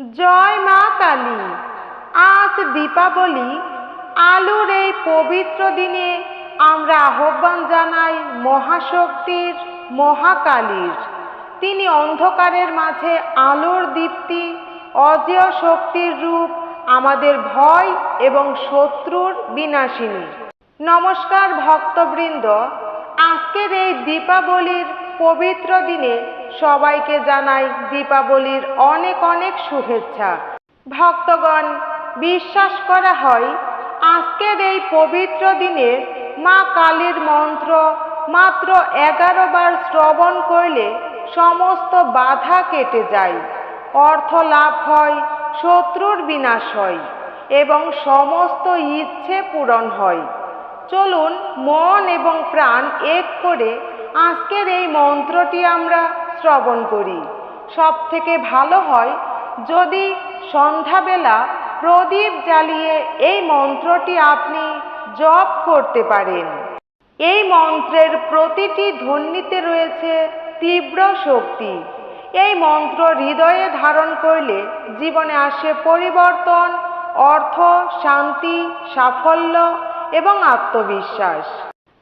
জয় মা কালী। আজ দীপাবলি, আলোর এই পবিত্র দিনে আমরা আহ্বান জানাই মহাশক্তির, মহাকালীর। তিনি অন্ধকারের মাঝে আলোর দীপ্তি, অজেয় শক্তির রূপ, আমাদের ভয় এবং শত্রুর বিনাশিনী। নমস্কার ভক্তবৃন্দ, আজকের এই দীপাবলির পবিত্র দিনে সবাইকে জানাই দীপাবলির অনেক অনেক শুভেচ্ছা। ভক্তগণ, বিশ্বাস করা হয়, আজকের এই পবিত্র দিনে মা কালীর মন্ত্র মাত্র এগারো বার শ্রবণ করলে সমস্ত বাধা কেটে যায়, অর্থ লাভ হয়, শত্রুর বিনাশ হয় এবং সমস্ত ইচ্ছে পূরণ হয়। চলুন মন এবং প্রাণ এক করে আজকের এই মন্ত্রটি আমরা শ্রবণ করি। সব থেকে ভালো হয়, যদি সন্ধ্যাবেলা প্রদীপ জ্বালিয়ে এই মন্ত্রটি আপনি জপ করতে পারেন। এই মন্ত্রের প্রতিটি ধ্বনিতে রয়েছে তীব্র শক্তি। এই মন্ত্র হৃদয়ে ধারণ করলে জীবনে আসে পরিবর্তন, অর্থ, শান্তি, সাফল্য এবং আত্মবিশ্বাস।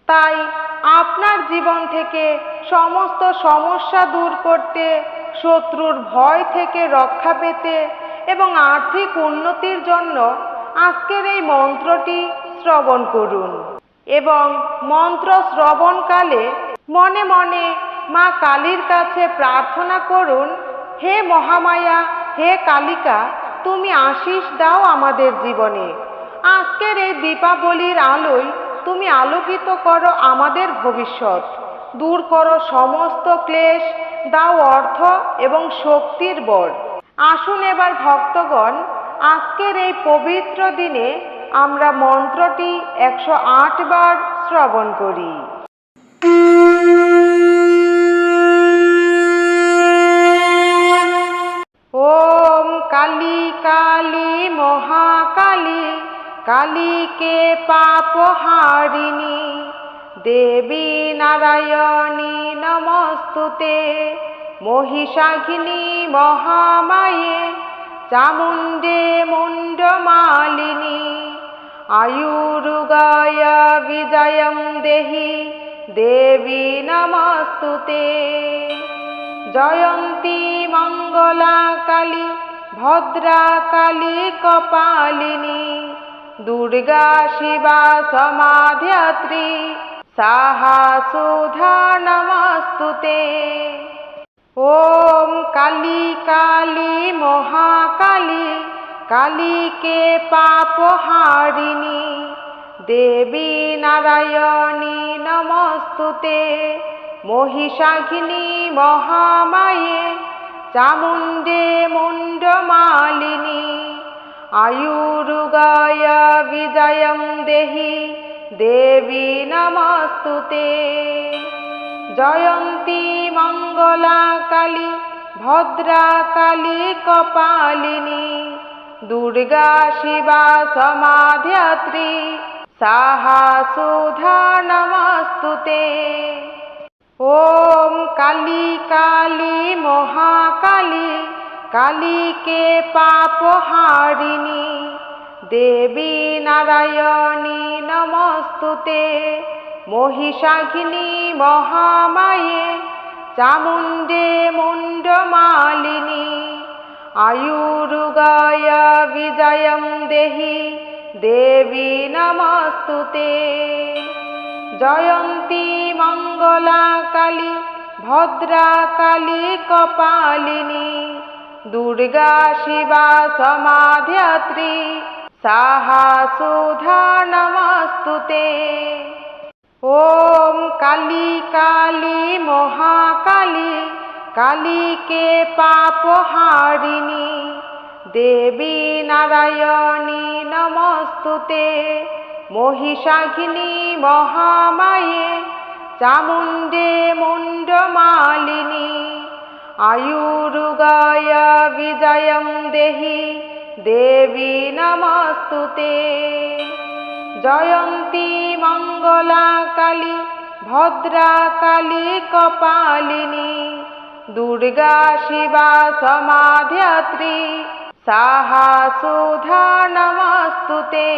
তাই আপনার জীবন থেকে সমস্ত সমস্যা দূর করতে, শত্রুর ভয় থেকে রক্ষা পেতে এবং আর্থিক উন্নতির জন্য আজকের এই মন্ত্রটি শ্রবণ করুন। এবং মন্ত্র শ্রবণকালে মনে মনে মা কালীর কাছে প্রার্থনা করুন, হে মহামায়া, হে কালিকা, তুমি আশিস দাও আমাদের জীবনে। আজকের এই দীপাবলির আলোয় তুমি আলোকিত করো আমাদের ভবিষ্যৎ। দূর করো সমস্ত ক্লেশ, দাও অর্থ এবং শক্তির বর। আসুন এবার ভক্তগণ, আজকের এই পবিত্র দিনে আমরা মন্ত্রটি একশো আট বার শ্রবণ করি। ওম কালী কালী মহাকালী কালীকে পাপহারিণী দেবী নারায়ণী, নমস্তুতে। মহিষাঘিনী, মহামায়ে, চামুণ্ডে মুণ্ডমালিনী। আয়ুরুগায় বিজয়ম দেহি, দেবী নমস্তুতে। জয়ন্তী মঙ্গলা কালী, ভদ্রা কালী কপালিনী। দুর্গা শিবা সমাধ্যাত্রী সাহা সুধা নমস্তুতে ওম কালী কালী মহাকালী, কালীকে পাপহারিণী, দেবী নারায়ণী নমস্তুতে। মহিষাঘিনী মহামায়ে, চামুণ্ডে মুণ্ডমালিনী। আয়ুরুগায় বিজয়ম দেহি দেবী নমস্তুতে জয়ন্তী মঙ্গলা কালী ভদ্রা কালী কপালিনী দুর্গা শিবা সমাধ্যাত্রী সাহা সুধা নমস্তুতে ওম কালী কালী মহাকালী কালীকে পাপহারিণী দেবী নারায়ণী নমস্তুতে। মহিষাঘিনী মহামায়ে, চামুণ্ডে মুণ্ডমালিনী, আয়ুরুগায় বিজয়ম দেহি, দেবী নমস্তুতে। জয়ন্তী মঙ্গলা কালী, ভদ্রা কালী কপালিনী দুর্গা শিবা সমাধ্যাত্রী সাহা সুধা নমস্তুতে। ওম কালী কালী মহাকালী কালীকে পাপহারিণী দেবী নারায়ণী নমস্তুতে। মহিষাঘিনী মহামায়ে চামুণ্ডে মুণ্ডমালিনী আয়ুরুগায় বিজয়ম দেহি দেবী নমস্তুতে জয়ন্তী মঙ্গলা কালী ভদ্রা কালী কপালিনী দুর্গা শিবা সমাধ্যাত্রী साहा सुधा नमस्तु ते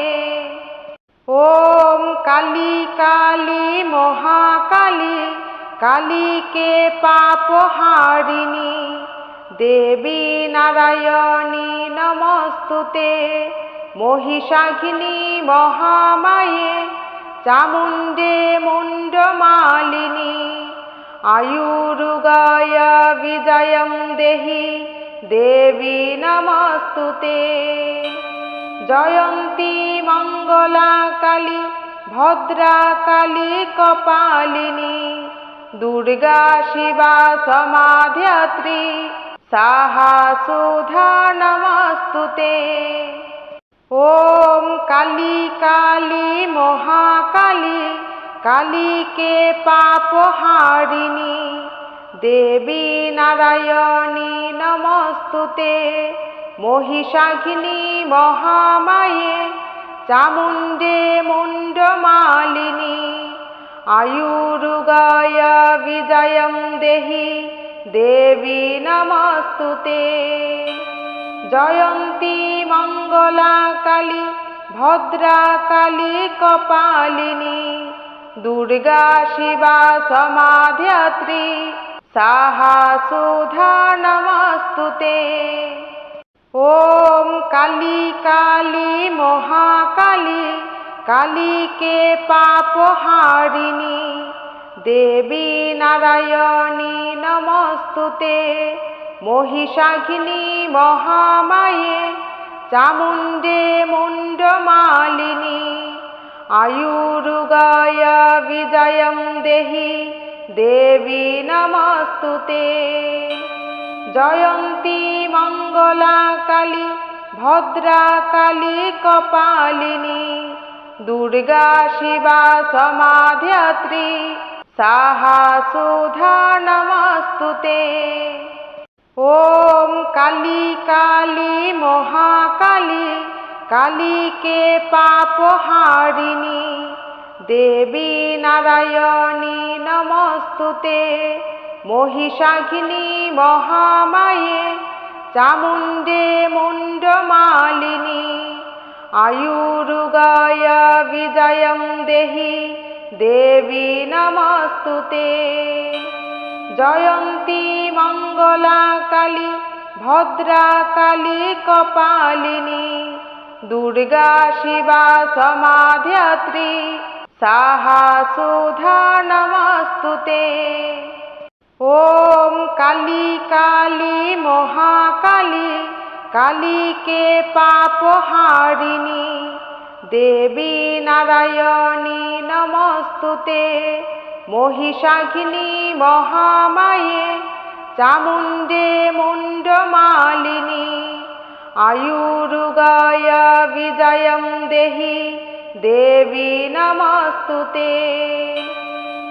ॐ काली काली মহাকালী কালীকে পাপহারিণী দেবী নারায়ণী নমস্তুতে। মহিষাঘিনী মহামায়ে, চামুণ্ডে মুণ্ডমালিনী আয়ুরুগায় বিজয়ম দেহি, দেবী নমস্তুতে। জয়ন্তী মঙ্গলা কালী, ভদ্রা কালী কপালিনী। দুর্গা শিবা সমাধ্যাত্রী সাহা সুধা নমস্তুতে। ওম কালী কালী মহাকালী কালীকে পাপহারিণী দেবী নারায়ণী নমস্তুতে। মহিষাঘিনী মহামায়ে, চামুণ্ডে মুণ্ডমালিনী আয়ুরুগায় বিজয়ম দেহি দেবী নমস্তুতে জয়ন্তী মঙ্গলা কালী ভদ্রা কালী কপালিনী দুর্গা শিবা সমাধ্যাত্রী সাহা সুধা নমস্তুতে ওম কালী কালী মহাকালী কালীকে পাপহারিণী দেবী নারায়ণী, নমস্তুতে। মহিষাঘিনী মহামায়ে, চামুণ্ডে মুণ্ডমালিনী আয়ুরুগায় বিজয়ম দেহি, দেবী নমস্তুতে। জয়ন্তী মঙ্গলা কালী, ভদ্রা কালী কপালিনী। দুর্গা শিবা সমাধ্যাত্রী সাহা সুধা নমস্তুতে। ওম কালী কালী মহাকালী কালীকে পাপহারিণী দেবী নারায়ণী নমস্তুতে। মহিষাঘিনী মহামায়ে, চামুণ্ডে মুণ্ডমালিনী আয়ুরুগায় বিজয়ম দেহি দেবী নমস্তুতে জয়ন্তী মঙ্গলা কালী ভদ্রা কালী কপালিনী দুর্গা শিবা সমাধ্যাত্রী সাহা সুধা নমস্তুতে ওম কালী কালী মহাকালী কালীকে পাপহারিণী দেবী নারায়ণী নমস্তুতে। মহিষাঘিনী মহামায়ে, চামুণ্ডে মুণ্ডমালিনী আয়ুরুগায় বিজয়ম দেহি, দেবী নমস্তুতে।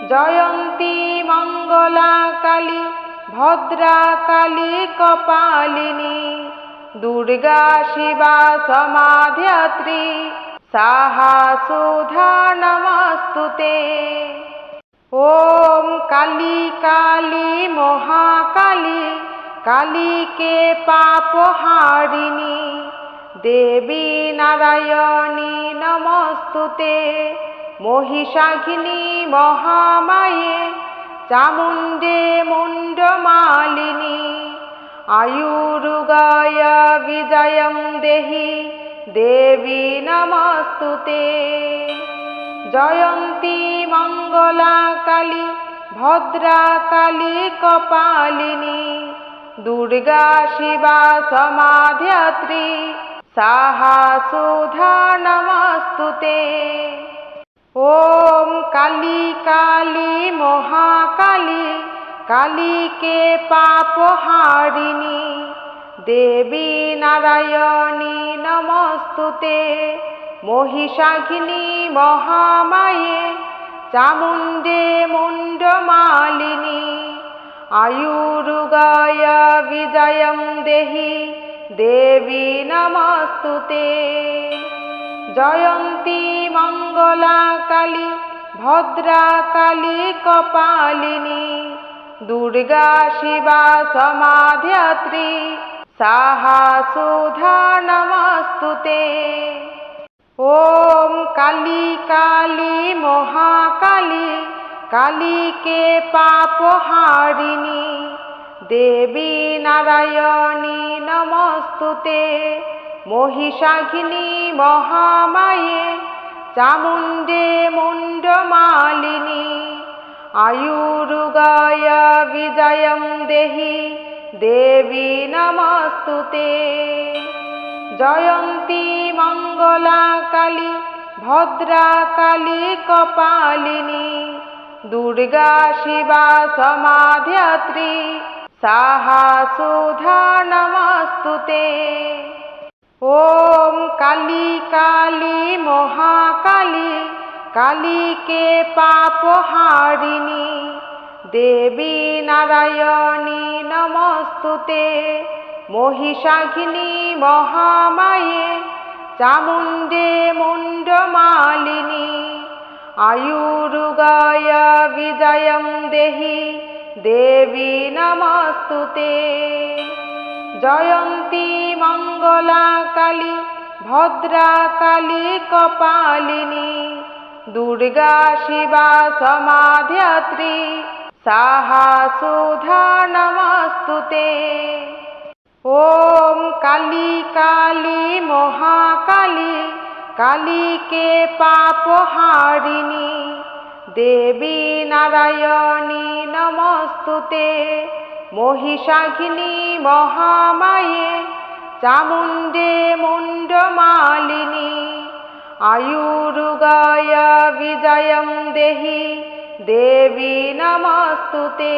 জয়ন্তী মঙ্গলা কালী, ভদ্রা কালী কপালিনী। দুর্গা শিবা সমাধ্যাত্রী সাহা সুধা নমস্তুতে। ওম কালী কালী মহাকালী, কালীকে পাপহারিণী, দেবী নারায়ণী নমস্তুতে। মহিষাঘিনী মহামায়ে, চামুণ্ডে মুণ্ডমালিনী আয়ুরুগায় বিজয়ম দেহি দেবী নমস্তুতে জয়ন্তী মঙ্গলা কালী ভদ্রা কালী কপালিনী দুর্গা শিবা সমাধ্যাত্রী সাহা সুধা নমস্তুতে ওম কালী কালী মহাকালী কালীকে পাপহারিণী দেবী নারায়ণী, নমস্তুতে। মহিষাঘিনী মহামায়ে, চামুণ্ডে মুণ্ডমালিনী আয়ুরুগায় বিজয়ম দেহি, দেবী নমস্তুতে। জয়ন্তী মঙ্গলা কালী, ভদ্রা কালী কপালিনী। দুর্গা শিবা সমাধ্যাত্রী সাহা সুধা নমস্তুতে। ওম কালী কালী মহাকালী কালীকে পাপহারিণী দেবী নারায়ণী নমস্তুতে। মহিষাঘিনী মহামায়ে, চামুণ্ডে মুণ্ডমালিনী আয়ুরুগায় বিজয়ম দেহি দেবী নমস্তুতে জয়ন্তী মঙ্গলা কালী ভদ্রা কালী কপালিনী দুর্গা শিবা সমাধ্যাত্রী সাহা সুধা নমস্তুতে ওম কালী কালী মহাকালী কালীকে পাপহারিণী দেবী নারায়ণী, নমস্তুতে। মহিষাঘিনী মহামায়ে, চামুণ্ডে মুণ্ডমালিনী। আয়ুরুগায় বিজয়ম দেহি, দেবী নমস্তুতে। জয়ন্তী মঙ্গলা কালী, ভদ্রা কালী কপালিনী। দুর্গা শিবা সমাধ্যাত্রী সাহা সুধা নমস্তুতে। ওম কালী কালী মহাকালী কালীকে পাপহারিণী দেবী নারায়ণী নমস্তুতে। মহিষাঘিনী মহামায়ে, চামুণ্ডে মুণ্ডমালিনী আয়ুরুগায় বিজয়ম দেহি দেবী নমস্তুতে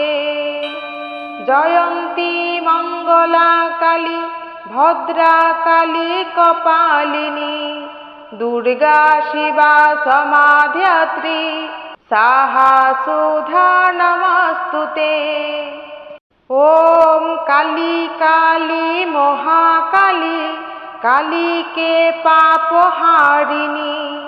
জয়ন্তী মঙ্গলা কালী ভদ্রা কালী কপালিনী দুর্গা শিবা সমাধ্যাত্রী সাহা সুধা নমস্তুতে ওম কালী কালী মহাকালী কালীকে পাপহারিণী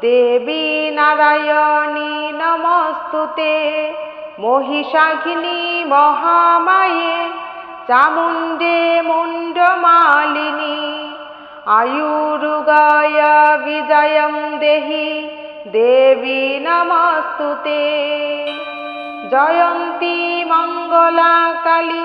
দেবী নারায়ণী নমস্তুতে। মহিষাঘিনী মহামায়ে, চামুণ্ডে মুণ্ডমালিনী আয়ুরুগায় বিজয়ম দেহি, দেবী নমস্তুতে। জয়ন্তী মঙ্গলা কালী,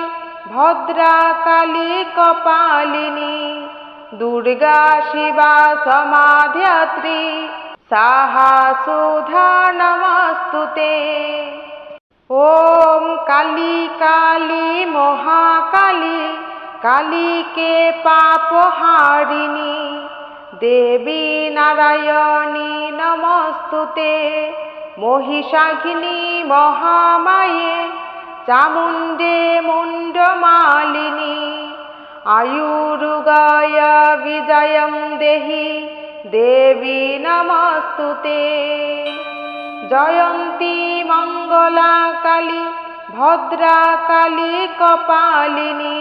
ভদ্রা কালী কপালিনী। দুর্গা শিবা সমাধ্যাত্রী সাহা সুধা নমস্তুতে। ওম কালী কালী মহাকালী কালীকে পাপহারিণী দেবী নারায়ণী নমস্তুতে। মহিষাঘিনী মহামায়ে, চামুণ্ডে মুণ্ডমালিনী আয়ুরুগায় বিজয়ম দেহি দেবী নমস্তুতে জয়ন্তী মঙ্গলা কালী ভদ্রা কালী কপালিনী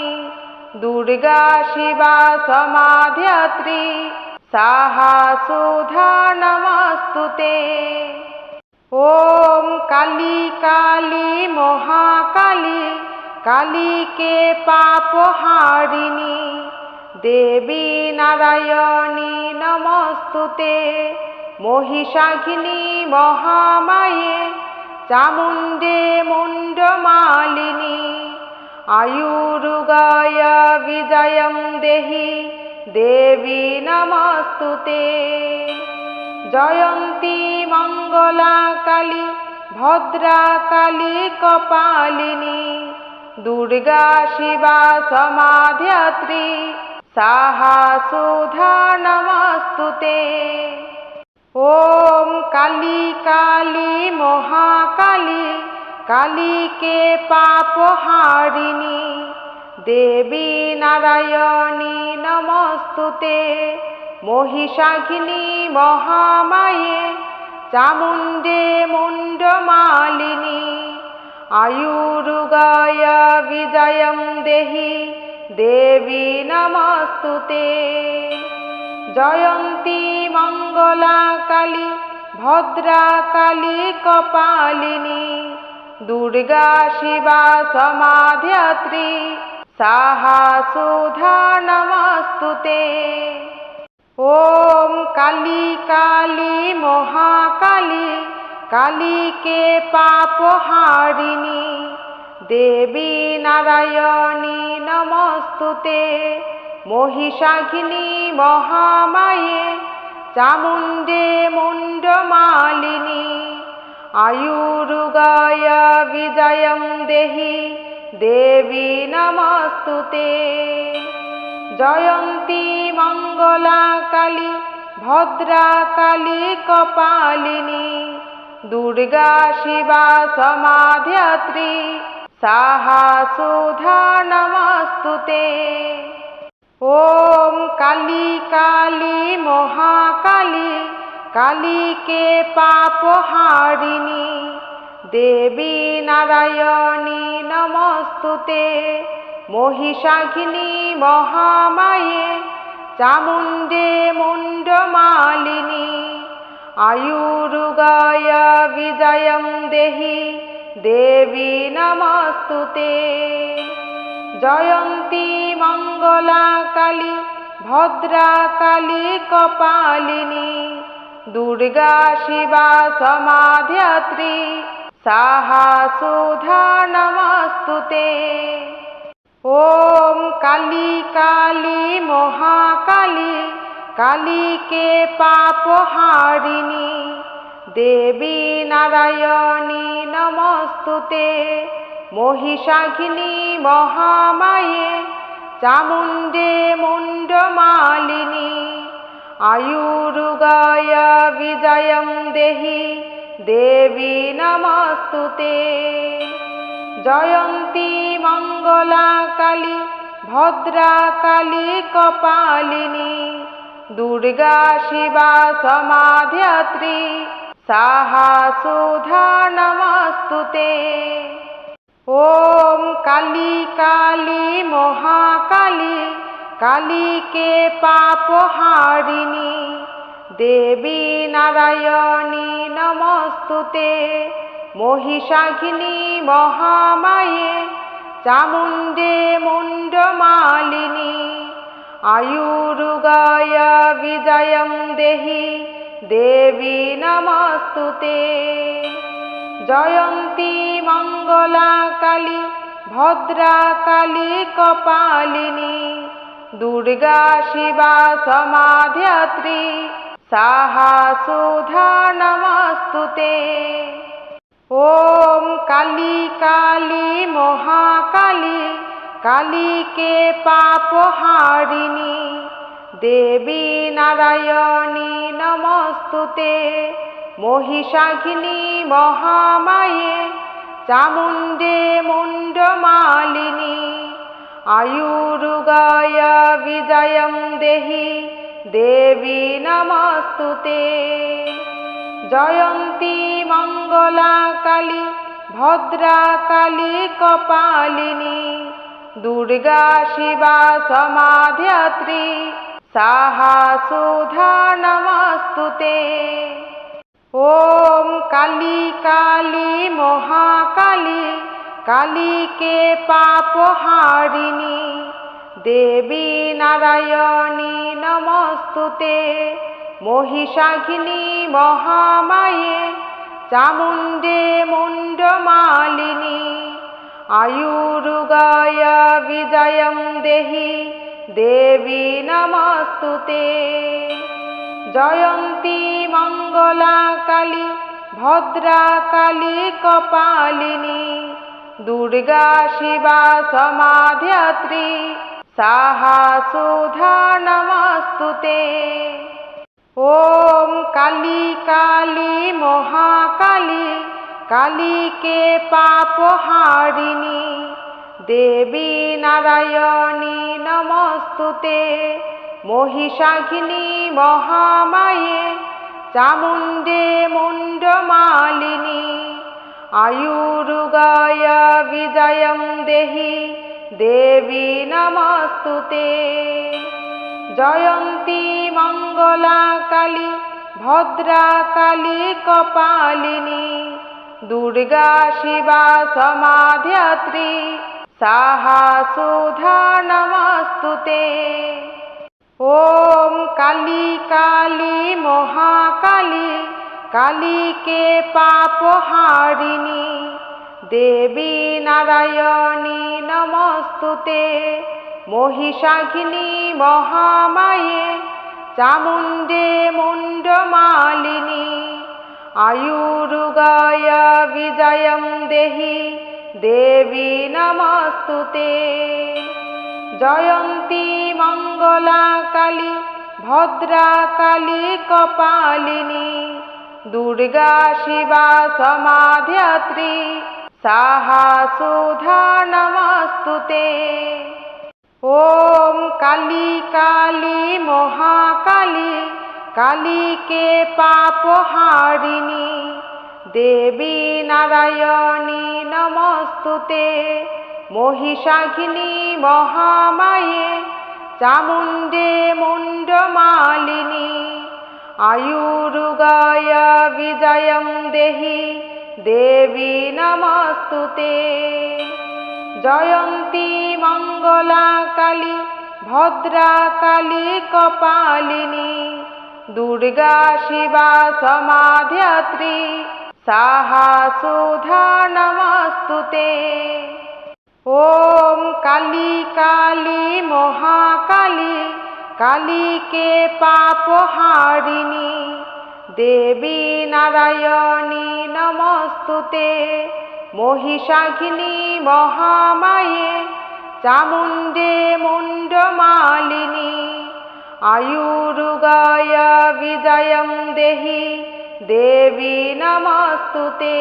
দুর্গা শিবা সমাধ্যাত্রী সাহা সুধা নমস্তুতে ওম কালী কালী মহাকালী কালীকে পাপহারিণী দেবী নারায়ণী, নমস্তুতে। মহিষাঘিনী মহামায়ে, চামুণ্ডে মুণ্ডমালিনী আয়ুরুগায় বিজয়ম দেহি, দেবী নমস্তুতে। জয়ন্তী মঙ্গলা কালী, ভদ্রা কালী কপালিনী। দুর্গা শিবা সমাধ্যাত্রী সাহা সুধা নমস্তুতে। ওম কালী কালী মহাকালী কালীকে পাপহারিণী দেবী নারায়ণী নমস্তুতে। মহিষাঘিনী মহামায়ে, চামুণ্ডে মুণ্ডমালিনী আয়ুরুগায় বিজয়ম দেহি দেবী নমস্তুতে জয়ন্তী মঙ্গলা কালী ভদ্রা কালী কপালিনী দুর্গা শিবা সমাধ্যাত্রী সাহা সুধা নমস্তুতে ওম কালী কালী মহাকালী কালীকে পাপহারিণী দেবী নারায়ণী নমস্তুতে। মহিষাঘিনী মহামায়ে, চামুণ্ডে মুণ্ডমালিনী আয়ুরুগায় বিজয়ম দেহি, দেবী নমস্তুতে। জয়ন্তী মঙ্গলা কালী, ভদ্রা কালী কপালিনী। দুর্গা শিবা সমাধ্যাত্রী সাহা সুধা নমস্তুতে। ওম কালী কালী মহাকালী, কালীকে পাপহারিণী, দেবী নারায়ণী নমস্তুতে। মহিষাঘিনী মহামায়ে, চামুণ্ডে আয়ুরুগায় বিজয়ম দেহি দেবী নমস্তুতে জয়ন্তী মঙ্গলা কালী ভদ্রা কালী কপালিনী দুর্গা শিবা সমাধ্যাত্রী সাহা সুধা নমস্তুতে ওম কালী কালী মহাকালী কালীকে পাপহারিণী দেবী নারায়ণী, নমস্তুতে। মহিষাঘিনী মহামায়ে, চামুণ্ডে মুণ্ডমালিনী আয়ুরুগায় বিজয়ম দেহি, দেবী নমস্তুতে। জয়ন্তী মঙ্গলা কালী, ভদ্রা কালী কপালিনী। দুর্গা শিবা সমাধ্যাত্রী সাহা সুধা নমস্তুতে। ওম কালী কালী মহাকালী কালীকে পাপহারিণী দেবী নারায়ণী নমস্তুতে। মহিষাঘিনী মহামায়ে, চামুণ্ডে মুণ্ডমালিনী আয়ুরুগায় বিজয়ম দেহি দেবী নমস্তুতে জয়ন্তী মঙ্গলা কালী ভদ্রা কালী কপালিনী দুর্গা শিবা সমাধ্যাত্রী সাহা সুধা নমস্তুতে ওম কালী কালী মহাকালী কালীকে পাপহারিণী দেবী নারায়ণী নমস্তুতে। মহিষাঘিনী মহামায়ে, চামুণ্ডে মুণ্ডমালিনী আয়ুরুগায় বিজয়ম দেহি, দেবী নমস্তুতে। জয়ন্তী মঙ্গলা কালী, ভদ্রা কালী কপালিনী। দুর্গা শিবা সমাধ্যাত্রী সাহা সুধা নমস্তুতে। ওম কালী কালী মহাকালী কালীকে পাপহারিণী দেবী নারায়ণী নমস্তুতে। মহিষাঘিনী মহামায়ে, চামুণ্ডে মুণ্ডমালিনী আয়ুরুগায় বিজয়ম দেহি দেবী নমস্তুতে জয়ন্তী মঙ্গলা কালী ভদ্রা কালী কপালিনী দুর্গা শিবা সমাধ্যাত্রী সাহা সুধা নমস্তুতে ওম কালী কালী মহাকালী কালীকে পাপহারিণী দেবী নারায়ণী নমস্তুতে। মহিষাঘিনী মহামায়ে, চামুণ্ডে মুণ্ডমালিনী আয়ুরুগায় বিজয়ম দেহি, দেবী নমস্তুতে। জয়ন্তী মঙ্গলা কালী, ভদ্রা কালী কপালিনী। দুর্গা শিবা সমাধ্যাত্রী সাহা সুধা নমস্তুতে। ওম কালী কালী মহাকালী, কালীকে পাপ হারিণী দেবী নারায়ণী নমস্তুতে। মহিষাঘিনী মহামায়ে, চামুণ্ডে মুণ্ডমালিনী আয়ুরুগায় বিজয়ম দেহি দেবী নমস্তুতে জয়ন্তী মঙ্গলা কালী ভদ্রা কালী কপালিনী দুর্গা শিবা সমাধ্যাত্রী সাহা সুধা নমস্তুতে ওম কালী কালী মহাকালী কালীকে পাপ হারিণী, দেবী নারায়ণী নমস্তুতে। মহিষাঘিনী মহামায়ে, চামুণ্ডে মুণ্ডমালিনী আয়ুরুগায় বিজয়ম দেহি, দেবী নমস্তুতে। জয়ন্তী মঙ্গলা কালী, ভদ্রা কালী কপালিনী। দুর্গা শিবা সমাধ্যাত্রী সাহা সুধা নমস্তুতে ওম কালী কালী মহাকালী, কালীকে পাপ হারিণী দেবী নারায়ণী নমস্তুতে। মহিষাঘিনী মহামায়ে, চামুণ্ডে মুণ্ডমালিনী। আয়ুরুগায় বিজয়ম দেহি দেবী নমস্তুতে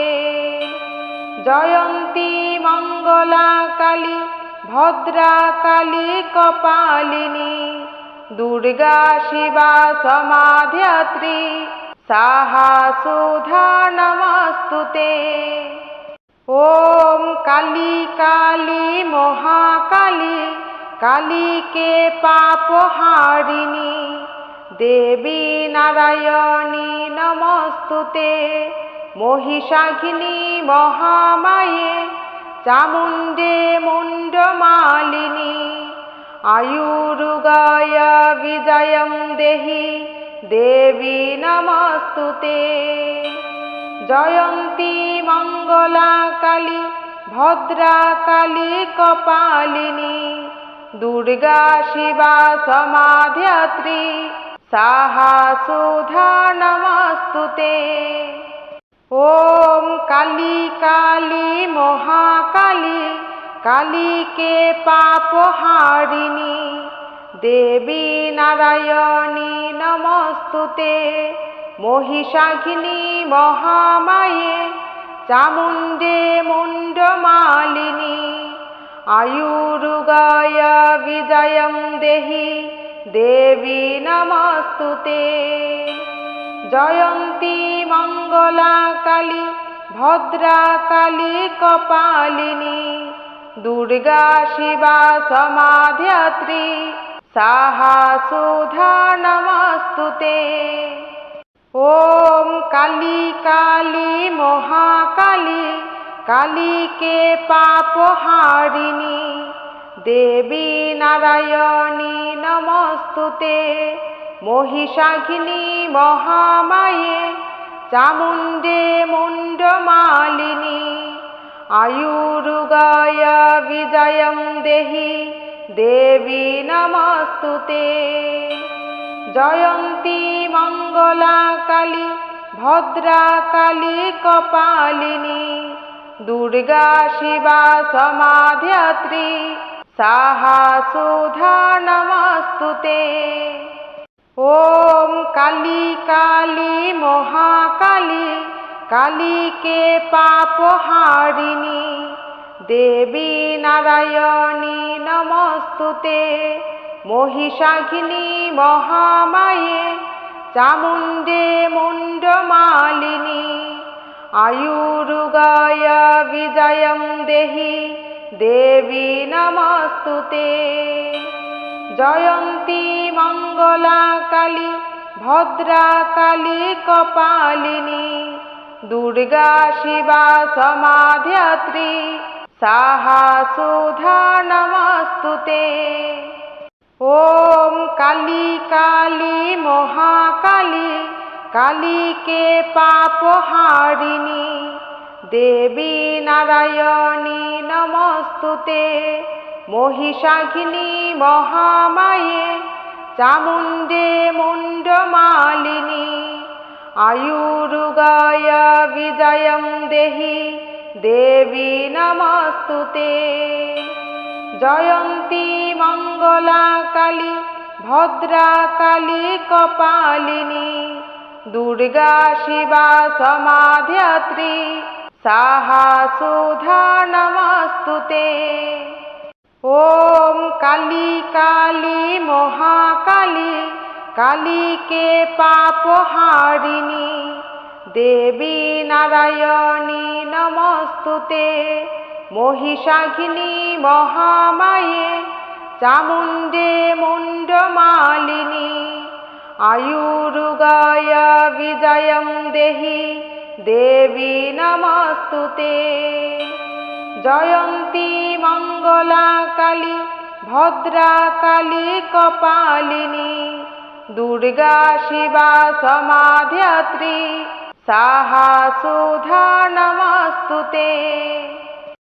জয়ন্তী মঙ্গলা কালী ভদ্রা কালী কপালিনী দুর্গা শিবা সমাধ্যাত্রী সাহা সুধা নমস্তুতে ওম কালী কালী মহাকালী কালীকে পাপ হারিণী, দেবী নারায়ণী নমস্তুতে। মহিষাঘিনী মহামায়ে, চামুণ্ডে মুণ্ডমালিনী। আয়ুরুগায় বিজয়ম দেহি, দেবী নমস্তুতে। জয়ন্তী মঙ্গলা কালী, ভদ্রা কালী কপালিনী। দুর্গা শিবা সমাধ্যাত্রী সাহা সুধা নমস্তুতে। ওম কালী কালী মহাকালী, কালীকে পাপ হারিণী দেবী নারায়ণী নমস্তুতে। মহিষাঘিনী মহামায়ে, চামুণ্ডে আয়ুরুগায় বিজয়ম দেহি দেবী নমস্তুতে জয়ন্তী মঙ্গলা কালী ভদ্রা কালী কপালিনী দুর্গা শিবা সমাধ্যাত্রী সাহা সুধা নমস্তুতে ওম কালী কালী মহাকালী কালীকে পাপ হারিণী, দেবী নারায়ণী নমস্তুতে। মহিষাঘিনী মহামায়ে, চামুণ্ডে মুণ্ডমালিনী আয়ুরুগায় বিজয়ম দেহি, দেবী নমস্তুতে। জয়ন্তী মঙ্গলা কালী, ভদ্রা কালী কপালিনী। দুর্গা শিবা সমাধ্যাত্রী সাহা সুধা নমস্তুতে। ওম কালী কালী মহাকালী, কালীকে পাপ হারিণী দেবী নারায়ণী নমস্তুতে। মহিষাঘিনী মহামায়ে, চামুণ্ডে মুণ্ডমালিনী আয়ুরুগায় বিজয়ম দেহি দেবী নমস্তুতে জয়ন্তী মঙ্গলা কালী ভদ্রা কালী কপালিনী দুর্গা শিবা সমাধ্যাত্রী সাহা সুধা নমস্তুতে ওম কালী কালী মহাকালী কালীকে পাপহারিণী দেবী নারায়ণী, নমস্তুতে। মহিষাঘিনী মহামায়ে, চামুণ্ডে মুণ্ডমালিনী আয়ুরুগায় বিজয়ম দেহি, দেবী নমস্তুতে। জয়ন্তী মঙ্গলা কালী, ভদ্রা কালী কপালিনী। দুর্গা শিবা সমাধ্যাত্রী সাহা সুধা নমস্তুতে। ওম কালী কালী মহাকালী কালীকে পাপহারিণী দেবী নারায়ণী নমস্তুতে। মহিষাঘিনী মহামায়ে, চামুণ্ডে মুণ্ডমালিনী আয়ুরুগায় বিজয়ম দেহি দেবী নমস্তুতে জয়ন্তী মঙ্গলা কালী ভদ্রা কালী কপালিনী দুর্গা শিবা সমাধ্যাত্রী সাহা সুধা নমস্তুতে